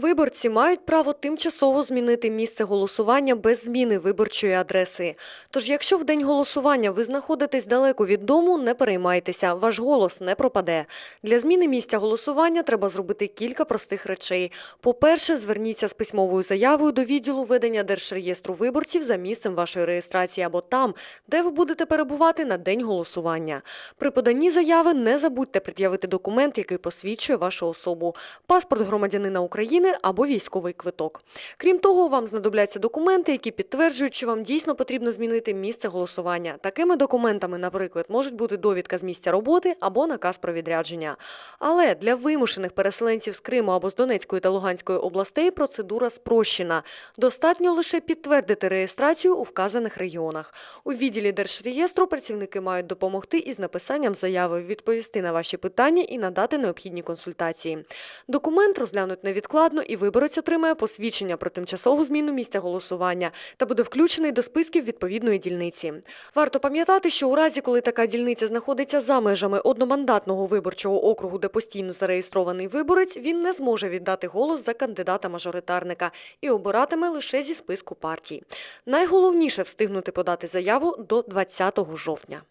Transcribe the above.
Виборці мають право тимчасово змінити місце голосування без зміни виборчої адреси. Тож, якщо в день голосування ви знаходитесь далеко від дому, не переймайтеся, ваш голос не пропаде. Для зміни місця голосування треба зробити кілька простих речей. По-перше, зверніться з письмовою заявою до відділу ведення Держреєстру виборців за місцем вашої реєстрації або там, де ви будете перебувати на день голосування. При поданні заяви не забудьте пред'явити документ, який посвідчує вашу особу, паспорт громадянина України або військовий квиток. Крім того, вам знадобляться документи, які підтверджують, що вам дійсно потрібно змінити місце голосування. Такими документами, наприклад, можуть бути довідка з місця роботи або наказ про відрядження. Але для вимушених переселенців з Криму або з Донецької та Луганської областей процедура спрощена. Достатньо лише підтвердити реєстрацію у вказаних регіонах. У відділі Держреєстру працівники мають допомогти із написанням заяви, відповісти на ваші питання і надати необхідні консультації. Документ розглянуть невідкладно і виборець отримає посвідчення про тимчасову зміну місця голосування та буде включений до списків відповідної дільниці. Варто пам'ятати, що у разі, коли така дільниця знаходиться за межами одномандатного виборчого округу, де постійно зареєстрований виборець, він не зможе віддати голос за кандидата-мажоритарника і обиратиме лише зі списку партій. Найголовніше встигнути подати заяву до 20 жовтня.